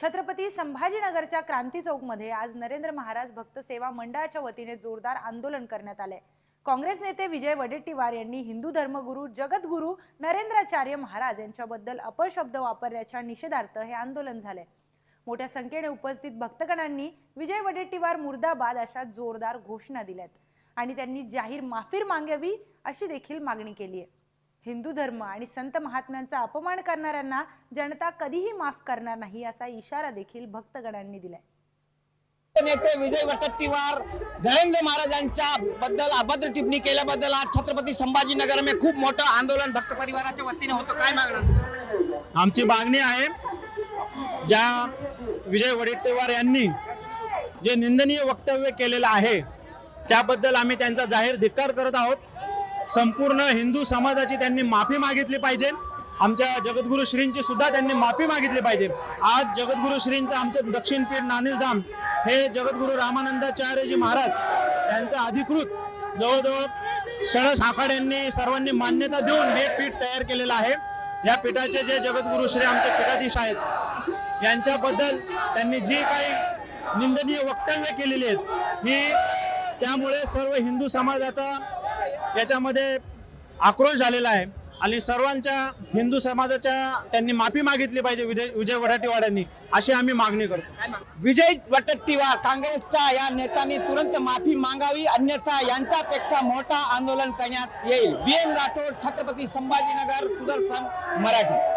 छत्रपती संभाजीनगरच्या क्रांती चौकमध्ये आज नरेंद्र महाराज भक्त सेवा मंडळाच्या वतीने जोरदार आंदोलन करण्यात आले. काँग्रेस नेते विजय वडेट्टीवार यांनी हिंदू धर्मगुरू जगद्गुरू नरेंद्राचार्य महाराज यांच्याबद्दल अपशब्द वापरल्याच्या निषेधार्थ हे आंदोलन झाले. मोठ्या संख्येने उपस्थित भक्तगणांनी विजय वडेट्टीवार मुर्दाबाद अशा जोरदार घोषणा दिल्यात आणि त्यांनी जाहीर माफीर मागावी अशी देखील मागणी केली आहे हिंदू धर्म आणि संत महात्म्यांचा अपमान करणाऱ्यांना जनता कधीही माफ करणार नाही असा इशारा देखील भक्तगणांनी दिलाय. नेते विजय वटट्टीवार नरेंद्र महाराजांच्या बद्दल अभद्र टिप्पणी केल्याबद्दल आज छत्रपती संभाजीनगर में खूप मोठं आंदोलन भक्त परिवाराच्या वतीने होतं. काय मागणार? आमची मागणी आहे ज्या विजय वडेट्टीवार यांनी जे निंदनीय वक्तव्य केलेलं आहे त्याबद्दल आम्ही त्यांचा जाहीर धिक्कार करत आहोत. संपूर्ण हिंदू समाजाची त्यांनी माफी मागितली पाहिजे. आमच्या जगद्गुरु श्रींची सुद्धा त्यांनी माफी मागितली पाहिजे. आज जगद्गुरु श्रींचं आमचं दक्षिण पीठ नाणेसधाम हे जगद्गुरु रामानंदाचार्यजी महाराज यांचं अधिकृत जवळजवळ षडश आखाड्यांनी सर्वांनी मान्यता देऊन हे पीठ तयार केलेलं आहे. या पीठाचे जे जगद्गुरु श्री आमचे पीठाधीश आहेत यांच्याबद्दल त्यांनी जी काही निंदनीय वक्तव्य केलेली आहेत ही त्यामुळे सर्व हिंदू समाजाचा याच्यामध्ये आक्रोश झालेला आहे. आणि सर्वांच्या हिंदू समाजाच्या त्यांनी माफी मागितली पाहिजे विजय विजय वडाटीवाड्यांनी अशी आम्ही मागणी करतो. विजय वटट्टीवार काँग्रेसचा या नेत्यांनी तुरंत माफी मागावी अन्यथा यांच्यापेक्षा मोठा आंदोलन करण्यात येईल. B M Rathod Chhatrapati Sambhajinagar Sudarshan Marathi.